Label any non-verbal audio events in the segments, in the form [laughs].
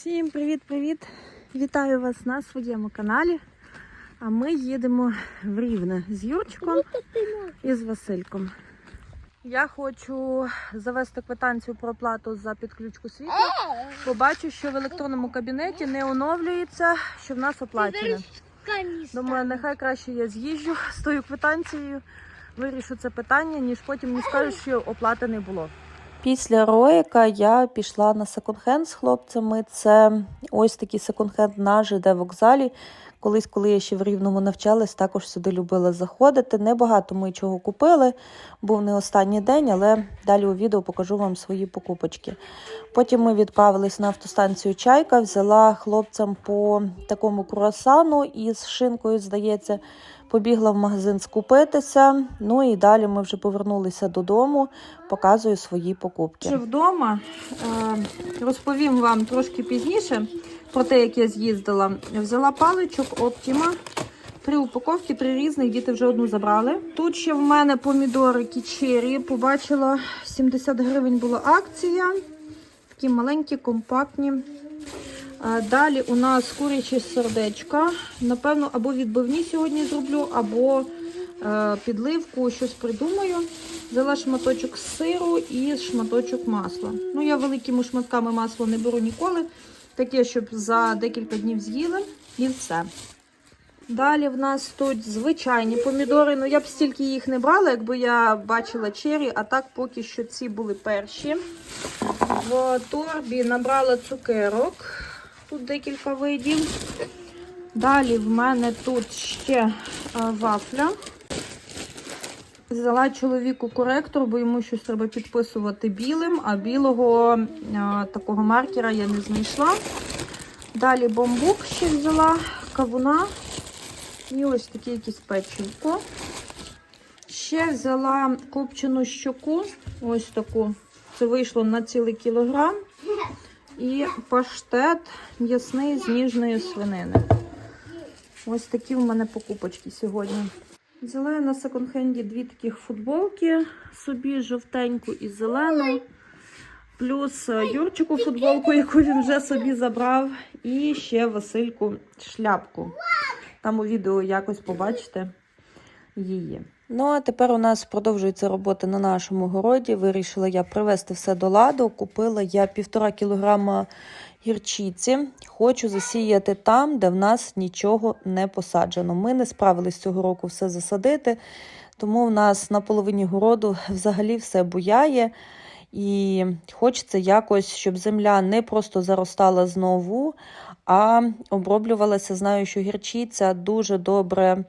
Всім привіт-привіт! Вітаю вас на своєму каналі. А ми їдемо в Рівне з Юрчиком і з Васильком. Я хочу завести квитанцію про оплату за підключку світла. Побачу, що в електронному кабінеті не оновлюється, що в нас оплачено. Думаю, нехай краще я з'їжджу з тою квитанцією, вирішу це питання, ніж потім мені скажуть, що оплати не було. Після Роїка я пішла на секонд-хенд з хлопцями. Це ось такий секонд-хенд на ЖД вокзалі. Колись, коли я ще в Рівному навчалась, також сюди любила заходити. Небагато ми чого купили, був не останній день, але далі у відео покажу вам свої покупочки. Потім ми відправились на автостанцію Чайка, взяла хлопцям по такому круасану із шинкою, здається, побігла в магазин скупитися. Ну і далі ми вже повернулися додому, показую свої покупки. Вже вдома е, розповім вам трошки пізніше про те, як я з'їздила. Взяла паличок Optima. Три упаковки, три різних, діти вже одну забрали. Тут ще в мене помідори кічері. Побачила 70 гривень була акція. Такі маленькі, компактні. Далі у нас курячі сердечка. Напевно, або відбивні сьогодні зроблю, або е, підливку, щось придумаю. Взяла шматочок сиру і шматочок масла. Ну, я великими шматками масла не беру ніколи. Таке, щоб за декілька днів з'їли і все. Далі в нас тут звичайні помідори. Ну, я б стільки їх не брала, якби я бачила чері, а так поки що ці були перші. В торбі набрала цукерок. Тут декілька видів. Далі в мене тут ще е, вафля. Взяла чоловіку коректор, бо йому щось треба підписувати білим, а білого а, такого маркера я не знайшла. Далі бамбук ще взяла, кавуна і ось таке якесь печивко. Ще взяла копчену щоку, ось таку. Це вийшло на цілий кілограм. І паштет м'ясний з ніжної свинини. Ось такі в мене покупочки сьогодні. Взяла я на секонд-хенді дві таких футболки собі жовтеньку і зелену. Плюс е, Юрчику футболку, яку він вже собі забрав. І ще Васильку шляпку. Там у відео якось побачите її. Ну, а тепер у нас продовжується робота на нашому городі. Вирішила я привезти все до ладу. Купила я півтора кілограма гірчиці. Хочу засіяти там, де в нас нічого не посаджено. Ми не справились цього року все засадити, тому в нас на половині городу взагалі все буяє. І хочеться якось, щоб земля не просто заростала знову, а оброблювалася. Знаю, що гірчиця дуже добре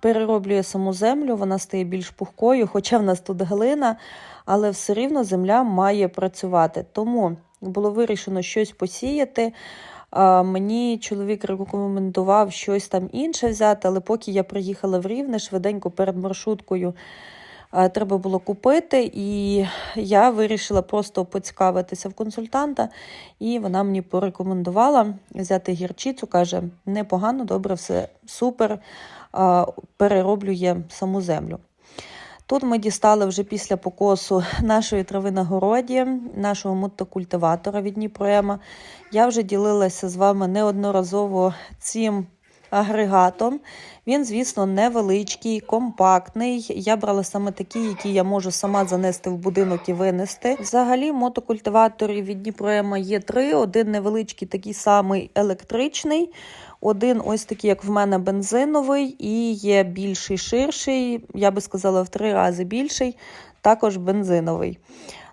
перероблює саму землю, вона стає більш пухкою, хоча в нас тут глина, але все рівно земля має працювати. Тому було вирішено щось посіяти. Мені чоловік рекомендував щось там інше взяти, але поки я приїхала в Рівне, швиденько перед маршруткою треба було купити, і я вирішила просто поцікавитися в консультанта, і вона мені порекомендувала взяти гірчицю. Каже, непогано, добре, все супер, перероблює саму землю. Тут ми дістали вже після покосу нашої трави на городі, нашого мотокультиватора від Дніпроема. Я вже ділилася з вами неодноразово цим агрегатом. Він, звісно, невеличкий, компактний. Я брала саме такі, які я можу сама занести в будинок і винести. Взагалі, мотокультиваторів від Дніпроема є три: один невеличкий, такий самий електричний. Один ось такий, як в мене, бензиновий, і є більший, ширший, я би сказала, в три рази більший, також бензиновий.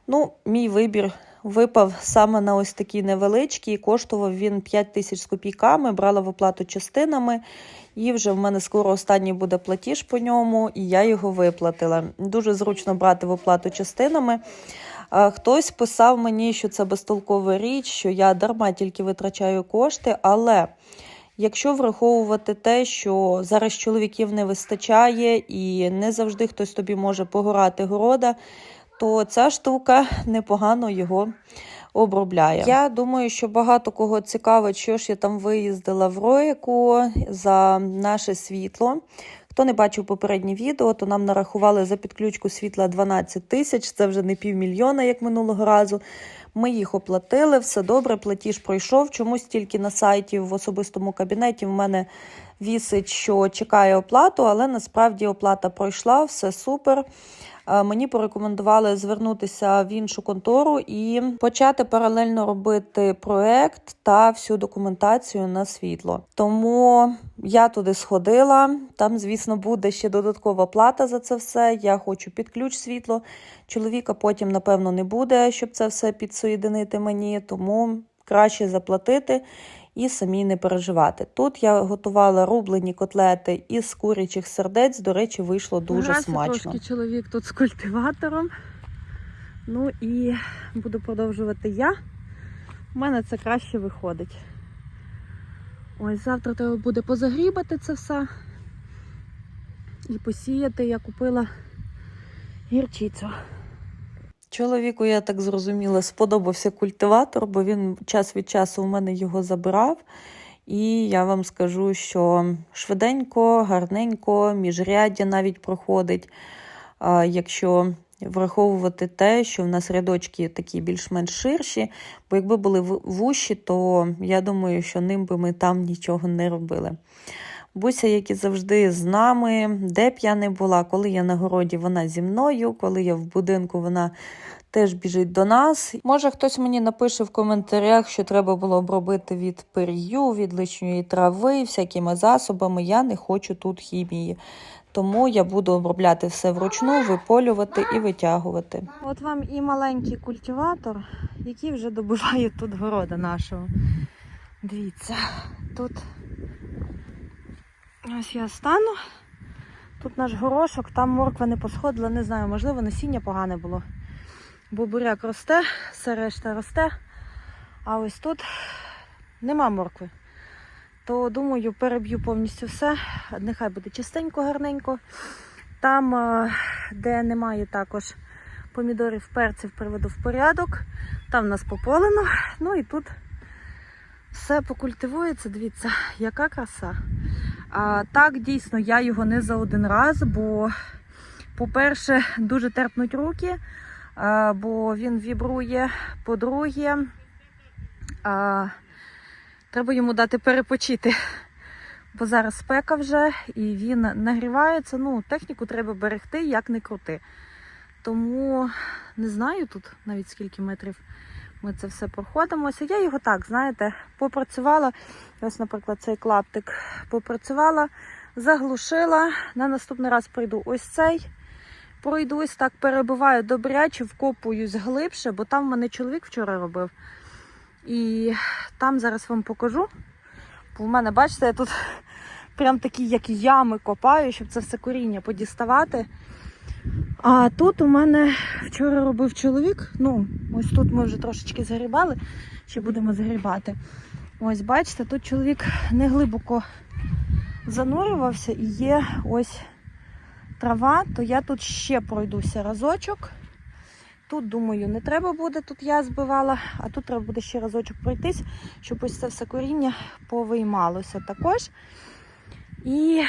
Ну, Мій вибір випав саме на ось такий невеличкий. Коштував він 5 тисяч з копійками, брала в оплату частинами. І вже в мене скоро останній буде платіж по ньому, і я його виплатила. Дуже зручно брати в оплату частинами. Хтось писав мені, що це безтолкова річ, що я дарма тільки витрачаю кошти, але. Якщо враховувати те, що зараз чоловіків не вистачає і не завжди хтось тобі може погорати города, то ця штука непогано його обробляє. Я думаю, що багато кого цікавить, що ж я там виїздила в Роїку за наше світло. Хто не бачив попереднє відео, то нам нарахували за підключку світла 12 тисяч, це вже не півмільйона, як минулого разу. Ми їх оплатили, все добре, платіж пройшов. Чомусь тільки на сайті в особистому кабінеті в мене вісить, що чекає оплату, але насправді оплата пройшла, все супер. Е, Мені порекомендували звернутися в іншу контору і почати паралельно робити проект та всю документацію на світло. Тому я туди сходила. Там, звісно, буде ще додаткова плата за це все. Я хочу під ключ світло. Чоловіка потім, напевно, не буде, щоб це все підсоєдинити мені, тому краще заплатити і самі не переживати. Тут я готувала рублені котлети із курячих сердець. До речі, вийшло дуже Грався смачно. трошки чоловік тут з культиватором. Ну і буду продовжувати я. У мене це краще виходить. Ось завтра треба буде позагрібати це все і посіяти. Я купила гірчицю. Чоловіку, я так зрозуміла, сподобався культиватор, бо він час від часу у мене його забирав. І я вам скажу, що швиденько, гарненько, міжряддя навіть проходить. Якщо враховувати те, що в нас рядочки такі більш-менш ширші, бо якби були в- вущі, то я думаю, що ним би ми там нічого не робили. Буся, як і завжди, з нами, де б я не була, коли я на городі, вона зі мною, коли я в будинку, вона теж біжить до нас. Може, хтось мені напише в коментарях, що треба було обробити від пер'ю, від лишньої трави, всякими засобами. Я не хочу тут хімії. Тому я буду обробляти все вручну, виполювати і витягувати. От вам і маленький культиватор, який вже добиває тут города нашого. Дивіться, тут ось я стану. Тут наш горошок, там морква не посходила, не знаю, можливо, насіння погане було. Бо буряк росте, все решта росте. А ось тут нема моркви. То думаю, переб'ю повністю все. Нехай буде чистенько, гарненько. Там, е, де немає також помідорів, перців, приведу в порядок. Там в нас пополено. Ну і тут все покультивується. Дивіться, яка краса. А, так, дійсно, я його не за один раз, бо, по-перше, дуже терпнуть руки, а, бо він вібрує. По-друге, а, треба йому дати перепочити. Бо зараз спека вже і він нагрівається. Ну, техніку треба берегти, як не крути. Тому не знаю тут навіть скільки метрів ми це все проходимося. Я його так, знаєте, попрацювала. Ось, наприклад, цей клаптик попрацювала, заглушила. На наступний раз прийду ось цей. Пройдусь так, перебиваю добряче, вкопуюсь глибше, бо там в мене чоловік вчора робив. І там зараз вам покажу. Бо в мене, бачите, я тут прям такі, як ями копаю, щоб це все коріння подіставати. А тут у мене вчора робив чоловік. Ну, ось тут ми вже трошечки загрібали, ще будемо загрібати. Ось, бачите, тут чоловік не глибоко занурювався і є ось трава, то я тут ще пройдуся разочок. Тут, думаю, не треба буде, тут я збивала, а тут треба буде ще разочок пройтись, щоб ось це все коріння повиймалося також. І,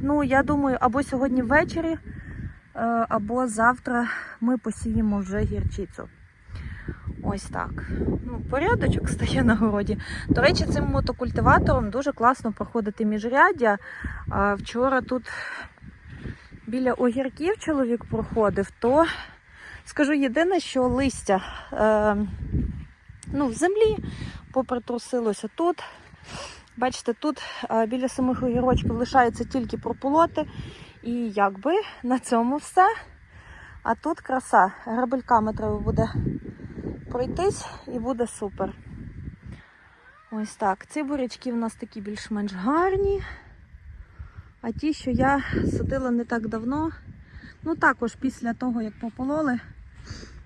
ну, я думаю, або сьогодні ввечері, або завтра ми посіємо вже гірчицю. Ось так. Ну, порядочок стає на городі. До речі, цим мотокультиватором дуже класно проходити міжряддя. Вчора тут біля огірків чоловік проходив, то скажу єдине, що листя е, ну, в землі попритрусилося тут. Бачите, тут е, біля самих огірочків лишається тільки прополоти. І якби на цьому все. А тут краса. Грабельками треба буде пройтись і буде супер. Ось так. Ці бурячки в нас такі більш-менш гарні. А ті, що я садила не так давно, ну також після того, як попололи,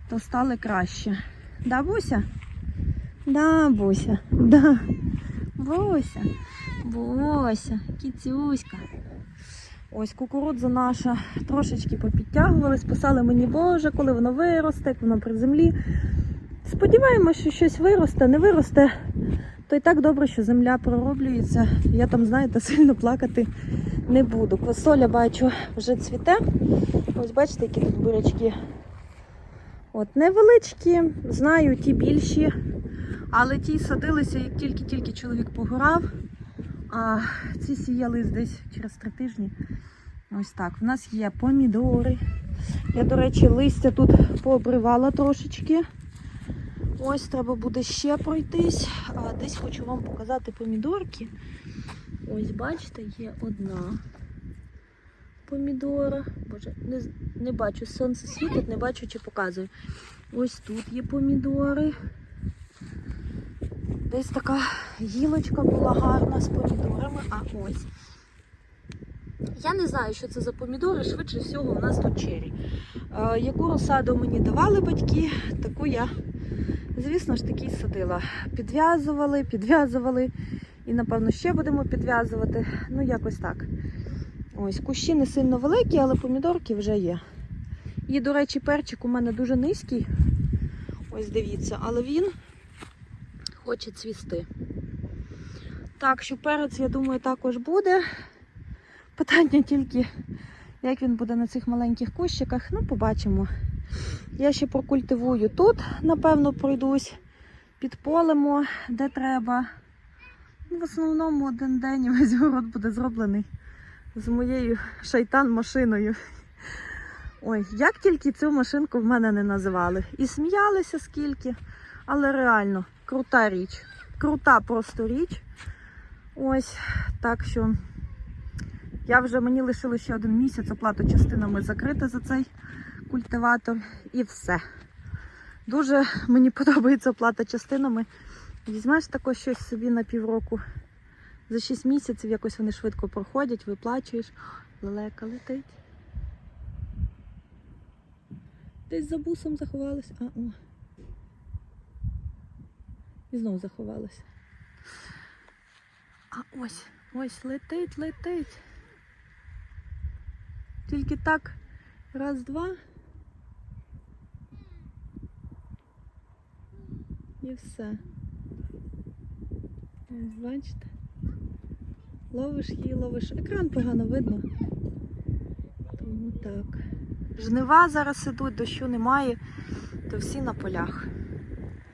то стали краще. Да, Буся? Да, Буся, да. Буся, Буся, кіцюська. Ось кукурудза наша трошечки попідтягувалась, писали мені, Боже, коли воно виросте, як воно при землі. Сподіваємося, що щось виросте, не виросте, то і так добре, що земля пророблюється. Я там, знаєте, [laughs] сильно плакати не буду. Квасоля бачу вже цвіте. Ось бачите, які тут бурячки От невеличкі, знаю, ті більші, але ті садилися, як тільки-тільки чоловік погорав. А ці сіяли десь через три тижні. Ось так. В нас є помідори. Я, до речі, листя тут пообривала трошечки. Ось треба буде ще пройтись. А десь хочу вам показати помідорки. Ось, бачите, є одна помідора. Боже, не, не бачу, сонце світить, не бачу чи показую. Ось тут є помідори. Десь така гілочка була гарна з помідорами, а ось. Я не знаю, що це за помідори, швидше всього, у нас тут чері. Е, яку розсаду мені давали батьки, таку я, звісно ж, таки садила. Підв'язували, підв'язували. І, напевно, ще будемо підв'язувати. Ну, якось так. Ось, кущі не сильно великі, але помідорки вже є. І, до речі, перчик у мене дуже низький. Ось дивіться, але він хоче цвісти. Так, що перець, я думаю, також буде. Питання тільки, як він буде на цих маленьких кущиках. Ну, побачимо. Я ще прокультивую тут, напевно, пройдусь. Підполимо, де треба. Ну, В основному один день і весь город буде зроблений з моєю шайтан-машиною. Ой, як тільки цю машинку в мене не називали. І сміялися скільки, але реально крута річ. Крута просто річ. Ось так що я вже мені лишилося ще один місяць оплату частинами закрити за цей культиватор і все. Дуже мені [laughs] подобається оплата частинами. Візьмеш тако щось собі на півроку. За 6 місяців якось вони швидко проходять, виплачуєш. Лелека летить. Десь за бусом заховалась. А, о. І знову заховалася. А ось, ось летить, летить. Тільки так, раз, два. І все. Ось бачите. Ловиш її, ловиш. Екран погано видно. Тому так. Жнива зараз ідуть, дощу немає, то всі на полях.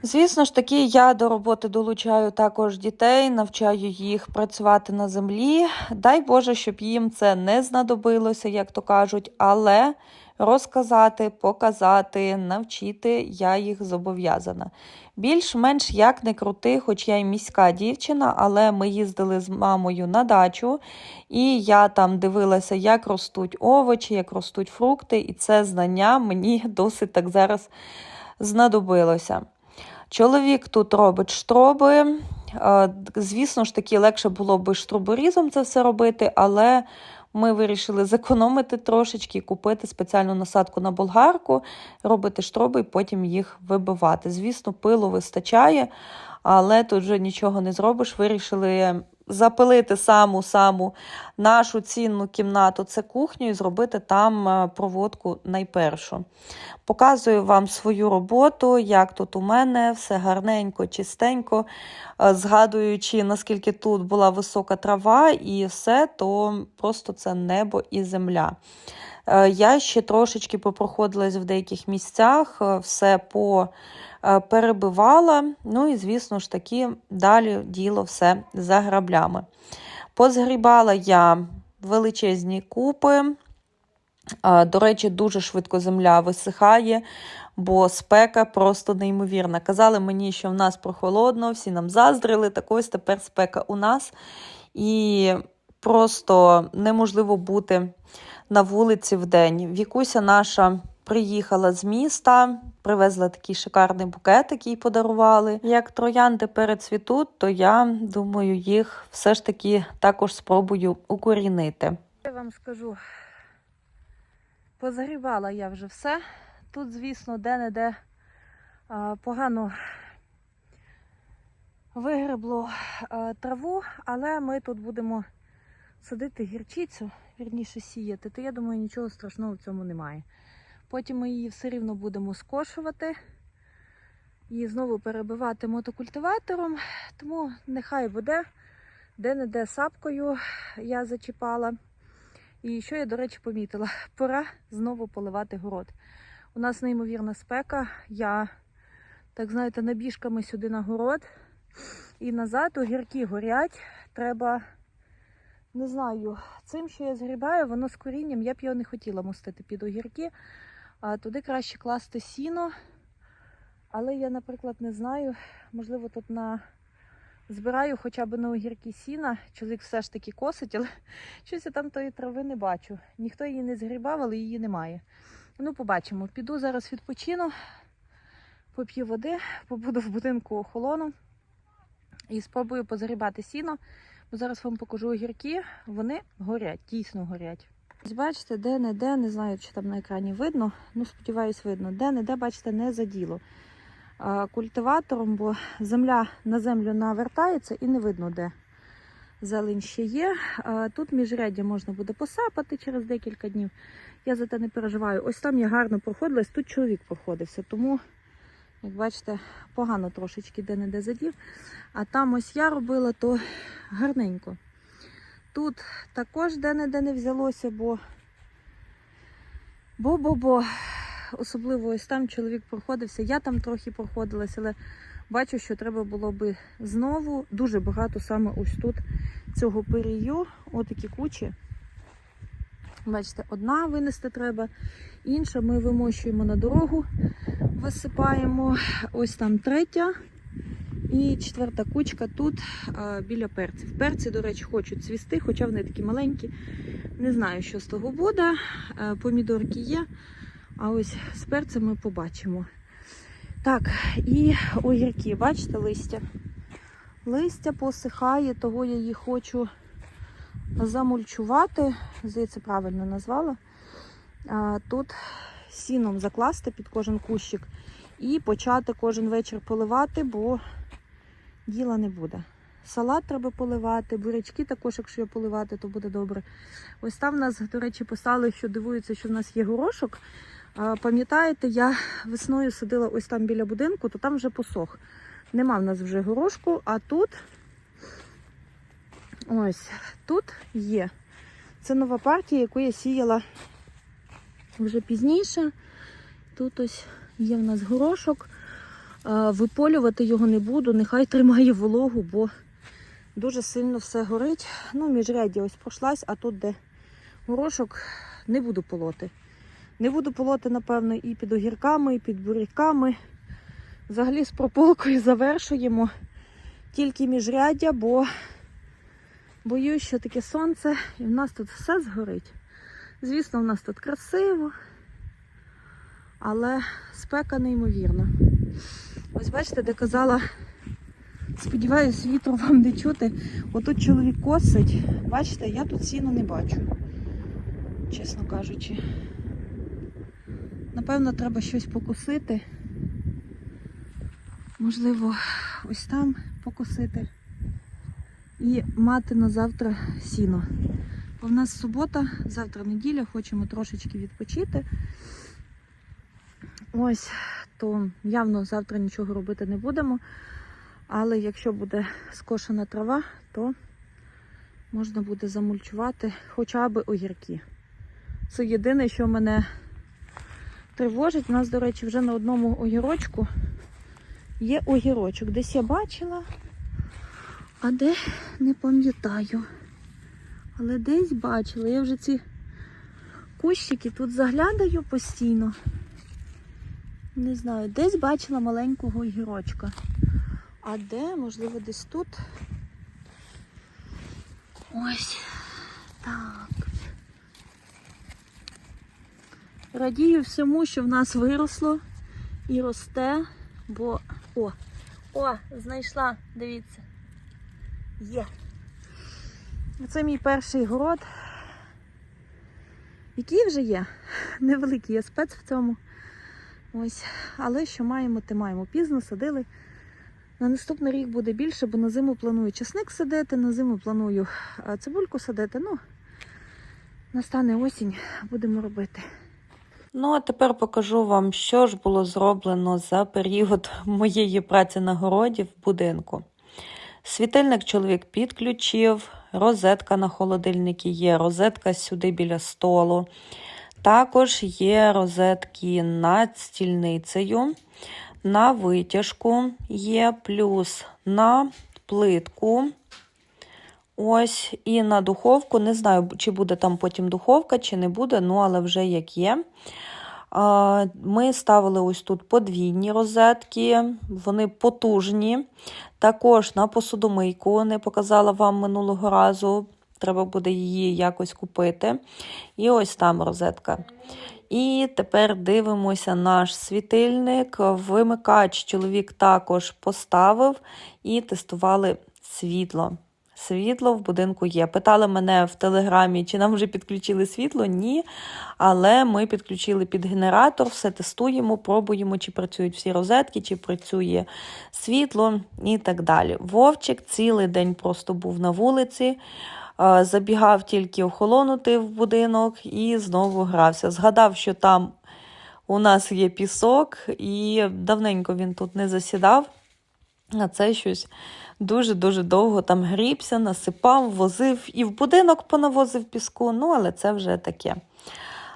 Звісно ж таки, я до роботи долучаю також дітей, навчаю їх працювати на землі. Дай Боже, щоб їм це не знадобилося, як то кажуть, але розказати, показати, навчити я їх зобов'язана. Більш-менш як не крути, хоч я й міська дівчина, але ми їздили з мамою на дачу, і я там дивилася, як ростуть овочі, як ростуть фрукти, і це знання мені [laughs] досить так зараз знадобилося. Чоловік тут робить штроби. Е, Звісно ж таки, легше було би штроборізом це все робити, але ми вирішили зекономити трошечки, купити спеціальну насадку на болгарку, робити штроби і потім їх вибивати. Звісно, пилу вистачає, але тут вже нічого не зробиш. Вирішили запилити саму-саму нашу цінну кімнату, це кухню, і зробити там е, проводку найпершу. Показую вам свою роботу, як тут у мене, все гарненько, чистенько, Е, згадуючи, наскільки тут була висока трава і все, то просто це небо і земля. Е, Я ще трошечки попроходилась в деяких місцях, е, все по е. Ну і, звісно ж таки, далі діло все за граблями. Позгрібала я величезні купи. До речі, дуже швидко земля висихає, бо спека просто неймовірна. Казали мені, що в нас прохолодно, всі нам заздрили, так ось тепер спека у нас. І просто неможливо бути на вулиці в день. Вікуся наша приїхала з міста, привезла такий шикарний букет, який подарували. Як троянди перецвітуть, то я думаю, їх все ж таки також спробую укорінити. Я вам скажу, позагрібала я вже все. Тут, звісно, де-не-де погано вигребло траву, але ми тут будемо садити гірчицю, вірніше сіяти, то я думаю, нічого страшного в цьому немає. Потім ми її все рівно будемо скошувати і знову перебивати мотокультиватором, тому нехай буде де-не-де сапкою я зачіпала. І що я, до речі, помітила? Пора знову поливати город. У нас неймовірна спека. Я, так знаєте, набіжками сюди на город і назад огірки горять. Треба, не знаю, цим, що я згрібаю, воно з корінням, я б його не хотіла мостити під огірки. А туди краще класти сіно. Але я, наприклад, не знаю, можливо, тут на збираю хоча б на огірки сіна. Чоловік все ж таки косить, але [laughs] щось я там тої трави не бачу. Ніхто її не згрібав, але її немає. Ну, побачимо. Піду зараз відпочину, поп'ю води, побуду в будинку охолону і спробую позагрібати сіно. Зараз вам покажу огірки. Вони горять, дійсно горять. Ось бачите, де-не-де, не знаю, чи там на екрані видно. Ну, сподіваюсь, видно. Де-не-де, бачите, не заділо культиватором, бо земля на землю навертається і не видно, де зелень ще є. Тут міжряддя можна буде посапати через декілька днів. Я за те не переживаю. Ось там я гарно проходилась, тут чоловік проходився, тому, як бачите, погано трошечки де-не-де задів. А там ось я робила, то гарненько. Тут також де-не-де не взялося, бо бо-бо-бо. Особливо ось там чоловік проходився. Я там трохи проходилась, але бачу, що треба було би знову дуже багато саме ось тут цього перію. Отакі кучі. Бачите, одна винести треба, інша ми вимощуємо на дорогу, висипаємо. Ось там третя. І четверта кучка тут а, біля перців. Перці, до речі, хочуть цвісти, хоча вони такі маленькі. Не знаю, що з того буде. Помідорки є. А ось з перцями побачимо. Так, і огірки, бачите, листя. Листя посихає, того я їх хочу замульчувати. Здається, правильно назвала. Тут сіном закласти під кожен кущик і почати кожен вечір поливати, бо діла не буде. Салат треба поливати, бурячки також, якщо я поливати, то буде добре. Ось там в нас, до речі, писали, що дивуються, що в нас є горошок. Пам'ятаєте, я весною сидила ось там біля будинку, то там вже посох. Нема в нас вже горошку, а тут ось тут є. Це нова партія, яку я сіяла вже пізніше. Тут ось є в нас горошок. Виполювати його не буду, нехай тримає вологу, бо дуже сильно все горить. Ну, міжряддя ось пройшлась, а тут, де горошок, не буду полоти. Не буду полоти, напевно, і під огірками, і під буряками. Взагалі з прополкою завершуємо тільки міжряддя, бо боюсь, що таке сонце, і в нас тут все згорить. Звісно, в нас тут красиво, але спека неймовірна. Ось бачите, де казала, сподіваюсь, вітру вам не чути. Отут чоловік косить. Бачите, я тут сіну не бачу, чесно кажучи. Напевно, треба щось покусити. Можливо, ось там покусити. І мати на завтра сіно. Бо в нас субота, завтра неділя, хочемо трошечки відпочити. Ось, то явно завтра нічого робити не будемо. Але якщо буде скошена трава, то можна буде замульчувати хоча б огірки. Це єдине, що мене тривожить. У нас, до речі, вже на одному огірочку є огірочок. Десь я бачила, а де не пам'ятаю. Але десь бачила. Я вже ці кущики тут заглядаю постійно. Не знаю, десь бачила маленького огірочка. А де, можливо, десь тут. Ось так. Радію всьому, що в нас виросло і росте, бо... О! О, знайшла, дивіться. Є. Це мій перший город. Який вже є. Невеликий я спец в цьому. Ось. Але що маємо, те маємо. Пізно садили. На наступний рік буде більше, бо на зиму планую чесник садити, на зиму планую цибульку садити. Ну, настане осінь, будемо робити. Ну, а тепер покажу вам, що ж було зроблено за період моєї праці на городі в будинку. Світильник чоловік підключив, розетка на холодильнику є, розетка сюди біля столу. Також є розетки над стільницею, на витяжку є, плюс на плитку. Ось, і на духовку. Не знаю, чи буде там потім духовка, чи не буде, ну але вже як є. Ми ставили ось тут подвійні розетки, вони потужні. Також на посудомийку не показала вам минулого разу. Треба буде її якось купити. І ось там розетка. І тепер дивимося наш світильник. Вимикач чоловік також поставив і тестували світло. Світло в будинку є. Питали мене в телеграмі, чи нам вже підключили світло? Ні. Але ми підключили під генератор, все тестуємо, пробуємо, чи працюють всі розетки, чи працює світло і так далі. Вовчик цілий день просто був на вулиці. е, Забігав тільки охолонути в будинок і знову грався. Згадав, що там у нас є пісок, і давненько він тут не засідав. А це щось дуже-дуже довго там грібся, насипав, возив і в будинок понавозив піску, ну, але це вже таке.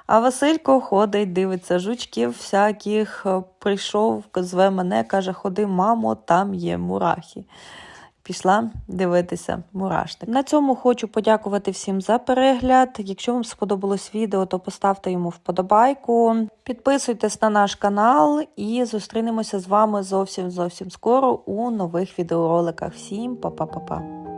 А Василько ходить, дивиться жучків всяких, е, прийшов, зве мене, каже: Ходи, мамо, там є мурахи. Пішла дивитися мурашник. На цьому хочу подякувати всім за перегляд. Якщо вам сподобалось відео, то поставте йому вподобайку. Підписуйтесь на наш канал і зустрінемося з вами зовсім зовсім скоро у нових відеороликах. Всім па-па-па-па!